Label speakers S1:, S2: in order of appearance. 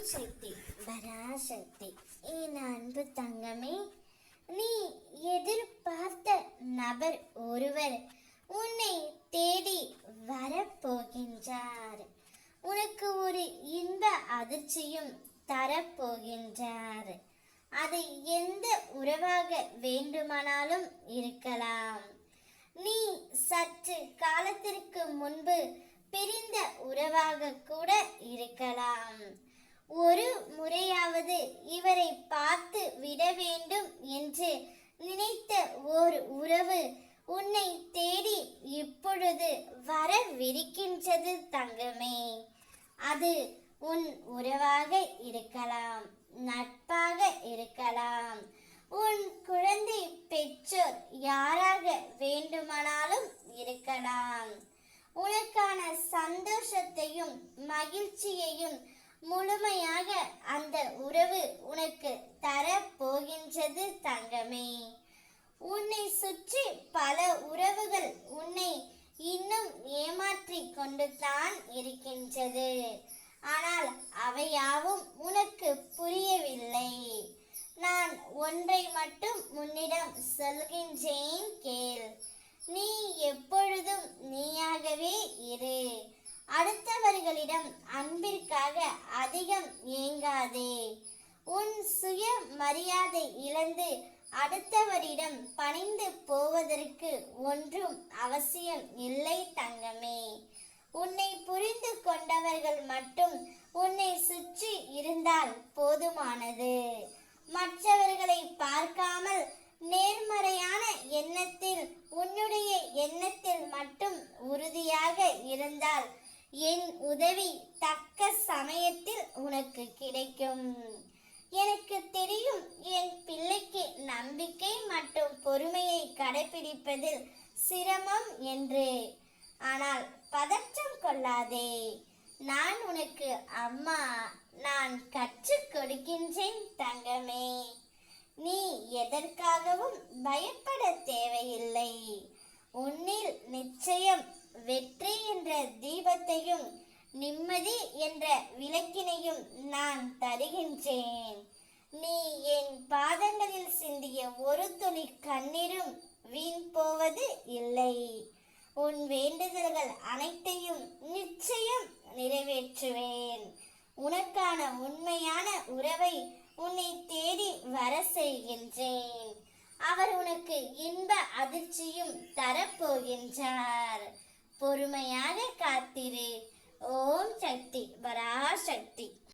S1: வரா சக்தி பராசக்தி என் அன்பு தங்கமே நீ எதிர்பார்த்த நபர் ஒருவர் உன்னை தேடி வரப்போகின்றார் உனக்கு ஒரு இன்ப அதிர்ச்சியும் தரப்போகின்றார் அது எந்த உறவாக வேண்டுமானாலும் இருக்கலாம் நீ சற்று காலத்திற்கு முன்பு பிரிந்த உறவாக கூட இருக்கலாம் ஒரு முறையாவது இவரை பார்த்து விட வேண்டும் என்று நினைத்த ஓர் உறவு உன்னை தேடி இப்பொழுது வரவிருக்கின்றது தங்கமே அது உன் உறவாக இருக்கலாம் நட்பாக இருக்கலாம் உன் குழந்தை பெற்றோர் யாராக வேண்டுமானாலும் இருக்கலாம் உனக்கான சந்தோஷத்தையும் மகிழ்ச்சியையும் முழுமையாக அந்த உறவு உனக்கு தர போகின்றது தங்கமே உன்னை சுற்றி பல உறவுகள் உன்னை இன்னும் ஏமாற்றிக் கொண்டுதான் இருக்கின்றது ஆனால் அவையாவும் உனக்கு புரியவில்லை நான் ஒன்றை மட்டும் உன்னிடம் சொல்கின்றேன் கேள் நீ எப்பொழுது பிறரிடம் அன்பிற்காக அதிகம் ஏங்காதே உன் சுய மரியாதை இழந்து அடுத்தவரிடம் பணிந்து போவதற்கு ஒன்றும் அவசியம் இல்லை தங்கமே உன்னை புரிந்து கொண்டவர்கள் மட்டும் உன்னை சுற்றி இருந்தால் போதுமானது மற்றவர்களை பார்க்காமல் நேர்மறையான எண்ணத்தில் என் உதவி தக்க சமயத்தில் உனக்கு கிடைக்கும் எனக்கு தெரியும் என் பிள்ளைக்கு நம்பிக்கை மற்றும் பொறுமையை கடைபிடிப்பதில் சிரமம் என்று ஆனால் பதற்றம் கொள்ளாதே நான் உனக்கு அம்மா நான் கற்றுக் கொடுக்கின்றேன் தங்கமே நீ எதற்காகவும் பயப்பட தேவையில்லை உன்னில் நிச்சயம் வெற்றி என்ற தீபத்தையும் நிம்மதி என்ற விளக்கினையும் நான் தருகின்றேன் நீ என் பாதங்களில் சிந்திய ஒரு துணி கண்ணீரும் வீண் போவது இல்லை உன் வேண்டுதல்கள் அனைத்தையும் நிச்சயம் நிறைவேற்றுவேன் உனக்கான உண்மையான உறவை உன்னை தேடி வர செய்கின்றேன் அவர் உனக்கு இன்ப அதிர்ச்சியும் தரப்போகின்றார் பொறுமையாக காத்திரு ஓம் சக்தி பராசக்தி